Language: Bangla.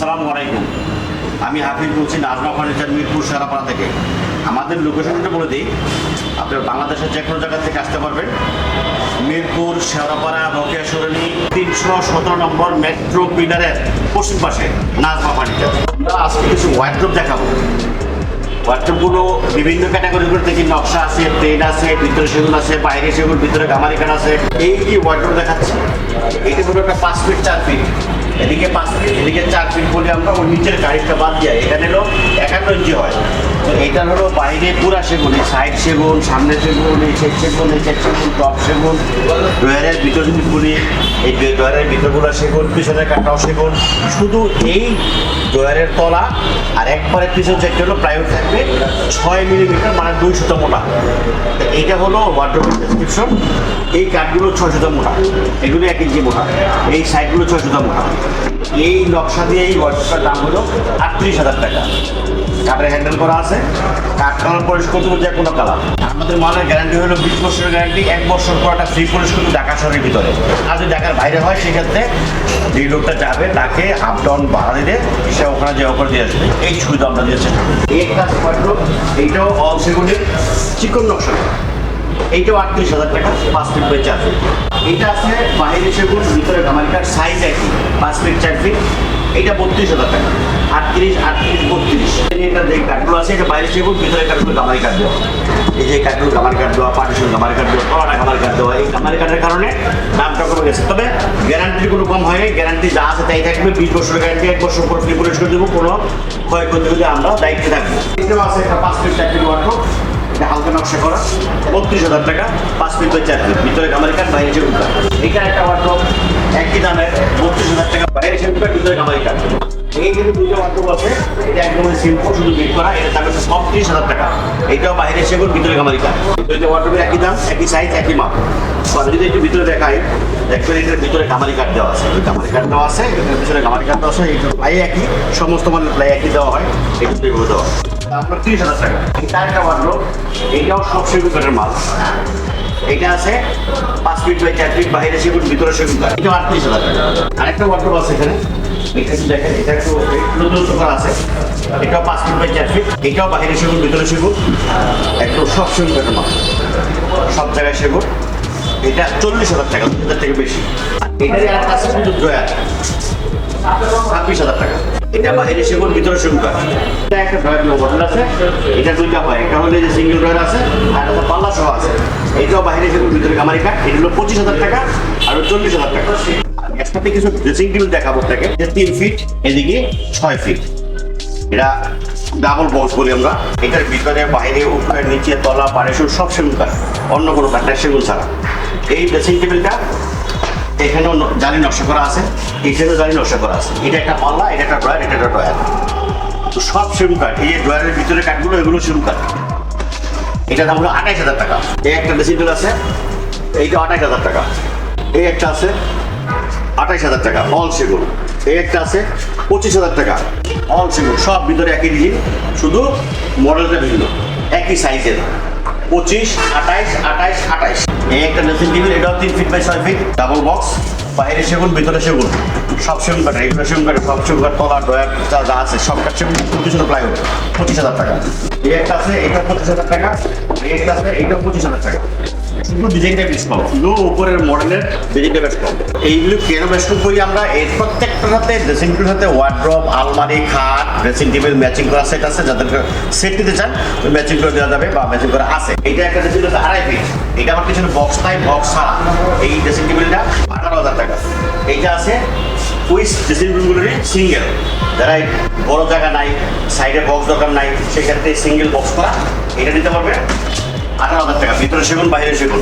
আসসালামু আলাইকুম। আমি হাফিজ বলছি নাজমা ফার্নিচার মিরপুর সারাপাড়া থেকে। আমাদের লোকেশনটা বলে দিই। আপনার বাংলাদেশের যে কোনো জায়গা থেকে আসতে পারবেন। মিরপুর শেওড়াপাড়া রোকেয়া তিনশো সতেরো নম্বর মেট্রো পিলারের পশ্চিম পাশে নাজমা ফার্নিচার। আমরা আজকে কিছু ওয়ার্ড্রোপ দেখাবো। ওয়ার্ড্রোপগুলো বিভিন্ন ক্যাটাগরিগুলো থেকে নকশা আছে প্লেন আছে, ভিতরে সেগুন আছে, বাইরে সেগুন, ভিতরে গামারিকান আছে। এই যে ওয়ার্ড্রোপ দেখাচ্ছি? এটা হলো একটা পাঁচ ফিট চার ফিট এদিকে পাঁচ এদিকে চার ফিট বলে আমরা ওই নিচের গাড়িটা বাদ দিয়ে এখানে হলো একান্ন ইঞ্চি হয়। তো এটা হলো বাইরে পুরা সেগুন, এই সাইড সেগুন, সামনে সেগুন, এই সেট সেগুন, এই সেট সেগুন টপ সেগুন ডয়ারের ভিতর বলি এই ডয়ারের ভিতরগুলো সেগুন, পিছনের কাঠটাও সেগুন। শুধু এই ডয়ারের তলা আর একবারে পিছন সাইডটা হলো প্রাইভেট থাকবে ছয় মিলিমিটার মানে দুই সুতো মোটা। এইটা হলো ওয়ার্ড্রোবের ডেসক্রিপশন এই কাঠগুলো ছয় সুতো মোটা। এগুলো এক ইঞ্চি মোটা। এই সাইডগুলো ছয় সুতো মোটা। এই নকশা দিয়ে এই ওয়ার্ড্রোবটার দাম হলো আটত্রিশ হাজার টাকা। কাঠের হ্যান্ডেল করা আছে। কাঠ কালার পলিশ করতে যে কোনো কালার। আমাদের মালের গ্যারান্টি হলো বিশ বছরের গ্যারান্টি এক বছর পর একটা ফ্রি পলিশ করতে ঢাকা শহরের ভিতরে। আর যদি ঢাকার বাইরে হয়, সেক্ষেত্রে যে লোকটা যাবে তাকে আপ ডাউন ভাড়া দিলে সে ওখানে যে ওখানে দিয়ে আসবে। এই সুবিধা আমরা দিয়েছি। এই একটা এইটাও অল সেগুনের চিকন নকশা। এইটাও আটত্রিশ হাজার টাকা পাঁচ ফিট বাই চার ফিট এটা আছে বাইরে সেগুন ভিতরে গামারিকার সাইজ একই, পাঁচ ফিট চার ফিট এইটা বত্রিশ হাজার টাকা। আটত্রিশ আটত্রিশ, বত্রিশ। এটা যে কাঠগুলো আছে, এটা বাইরে সেগুন ভিতরে কাঠগুলো গামারি কাঠ দেওয়া। এই যে কাঠগুলো গামারি কাঠ দেওয়া পার্টিশন গামারি কাঠ দেওয়া তলাটা গামারি কাঠ দেওয়া, এই গামারি কাঠের কারণে দামটা কমে গেছে। তবে গ্যারান্টির কোনো কম হয়নি। গ্যারান্টি যা আছে তাই থাকবে। বিশ বছরের গ্যারান্টি এক বছর পর ফ্রি পরিষ্কার দেবো। কোনো ক্ষয় করতে হলে আমরা দায়িত্বে থাকব। এটাও আছে একটা পাঁচ ফিট চার ফিট ওয়ার্ড এটা নকশা করা। বত্রিশ হাজার টাকা, পাঁচ ফিট বাই চার ফিট ভিতরে গামারি কাঠ বাইরে সেগুন কাঠ এটা একটা ওয়ার্ড্রপ একই দামে বত্রিশ হাজার টাকা, বাইরে সেগুন কাঠ ভিতরে গামারি কাঠ এই কিন্তু দুটো ওয়ার্ড্রপ আছে, এটা সিম্পল শুধু বিট করা, এটা হাজার টাকা। বাইরে ভিতরে গামারি কাঠ ওয়ার্ড্রপের একই দাম, একই সাইজ একই মাপ আর যদি একটু ভিতরে দেখাই, দেখবেন এটার ভিতরে গামারি কাঠ দেওয়া আছে। গামারি কাঠ দেওয়া আছে, এটার গামারি কাঠ দেওয়া আছে প্লাই একই, সমস্ত মানে প্লাই একই দেওয়া হয় এইভাবে দেওয়া তিরিশ হাজার টাকা। এটা একটা ওয়ার্ড্রপ এইটাও সব সেগুন কাঠের মাল। এটা আছে পাঁচ ফিট বাই চার ফিট, বাইরে সেগুন, ভিতরে সেগুন কাঠ। এটা আটত্রিশ হাজার টাকা। আরেকটা ওয়ার্ড্রপ আছে এখানে। একটু নতুন করা আছে। এটাও পাঁচ ফিট বাই চার ফিট, এটাও বাইরে সেগুন, ভিতরে সেগুন। একটু সব সেগুন কাঠের মাল। সব জায়গায় সেগুন। এটা চল্লিশ হাজার টাকা হাজার থেকে বেশি। এটারই আর আছে শুধু ড্রয়ার ছাব্বিশ হাজার টাকা। এটা বাইরে সেগুন ভিতরে এটা একটা ড্রয়ার মডেল আছে এটা দুইটা হয়, একটা হলে যে সিঙ্গেল ড্রয়ার আছে, আর একটা পাল্লা সহ আছে। এটাও বাইরে সেগুন ভিতরে কামারি কাঠ, এটা হলো পঁচিশ হাজার টাকা, আর চল্লিশ হাজার টাকা। একসাথে কিছু ড্রেসিং টেবিল দেখাবো আপনাকে তিন ফিট এদিকে ছয় ফিট এটা ডাবল বক্স বলি আমরা। এটার ভিতরে, বাইরে, উপরে, নিচে, তলা, পাড়ে, সব সেগুন কাঠ, অন্য কোনো কাঠের সেগুন ছাড়া। এই ড্রেসিং টেবিলটা এখানেও জালি নকশা করা আছে, এখানেও জালি নকশা করা আছে। এটা একটা পাল্লা এটা একটা ড্রয়ার, এটা একটা ড্রয়ার। তো সব সেম কাঠ এই যে ড্রয়ারের ভিতরে কাঠগুলো এগুলো সেগুন কাঠ এটা দাম হলো আঠাইশ হাজার টাকা। এই একটা ড্রেসিং টেবিল আছে, এইটা আঠাইশ হাজার টাকা। এই একটা আছে, আঠাইশ হাজার টাকা অল সেগুন। এই একটা আছে, পঁচিশ হাজার টাকা অল সেগুন। সব ভিতরে একই ডিজাইন শুধু মডেলটা ভিন্ন, একই সাইজের পঁচিশ, আঠাইশ আঠাইশ আঠাইশ। এই একটা ড্রেসিং টেবিল, এটাও তিন ফিট বাই ছয় ফিট ডাবল বক্স বাইরে সেগুন, ভিতরে সেগুন। সব সেগুন কাঠে এগুলো সেগুন কাঠে সব সেগুন কাঠ তলা ডয়ার যা যা আছে, সব কাঠ সেগুন, পঁচিশ হাজার প্লাইউড পঁচিশ হাজার টাকা। এই একটা আছে এটা পঁচিশ হাজার টাকা, এই একটা আছে এটা পঁচিশ হাজার টাকা। এইগুলো কেন বেশ করি আমরা এর প্রত্যেকটার ড্রেসিং টেবিল সাথে ওয়ার্ড্রপ আলমারি, খাট ড্রেসিং টেবিল ম্যাচিং করা সেট আছে যাদেরকে সেট নিতে চান ম্যাচিং বা ম্যাচিং একটা ড্রেসিং টেবিল এই ড্রেসিং টেবিলটা আঠারো হাজার টাকা। এইটা আছে উইস ড্রেসিং টেবিলগুলোরই সিঙ্গেল যারা বড় জায়গা নাই সাইডে বক্স দরকার নাই, সেক্ষেত্রে সিঙ্গেল বক্স করা, এটা নিতে পারবে। আঠারো হাজার টাকা ভিতরে সেগুন বাইরে সেগুন।